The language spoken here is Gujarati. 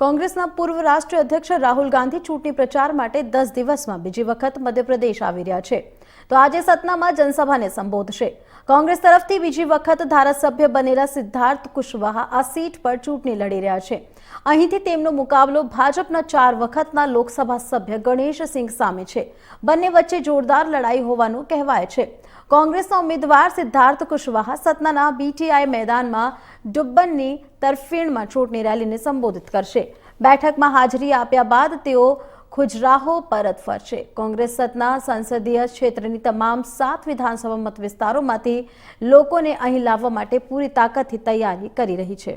કોંગ્રેસના પૂર્વ રાષ્ટ્રીય અધ્યક્ષ રાહુલ ગાંધી ચૂંટણી પ્રચાર માટે દસ દિવસમાં બીજી વખત મધ્યપ્રદેશ આવી રહ્યા છે. તો આજે સતનામાં જનસભાને સંબોધશે. કોંગ્રેસ તરફથી બીજી વખત ધારાસભ્ય બનેલા સિદ્ધાર્થ કુશવાહા આ સીટ પર ચૂંટણી લડી રહ્યા છે. અહીંથી તેમનો મુકાબલો ભાજપના ચાર વખતના લોકસભા સભ્ય ગણેશસિંહ સામે છે. બંને વચ્ચે જોરદાર લડાઈ હોવાનું કહેવાય છે. કોંગ્રેસના ઉમેદવાર સિદ્ધાર્થ કુશવાહા સતનાના બીટીઆઈ મેદાનમાં ડુબ્બનની તરફેણમાં ચૂંટણી રેલીને સંબોધિત કરશે. બેઠકમાં હાજરી આપ્યા બાદ તેઓ ખુજરાહો પરત ફરશે. કોંગ્રેસ સતના સંસદીય ક્ષેત્રની તમામ સાત વિધાનસભા મત વિસ્તારોમાંથી લોકોને અહીં લાવવા માટે પૂરી તાકાતથી તૈયારી કરી રહી છે.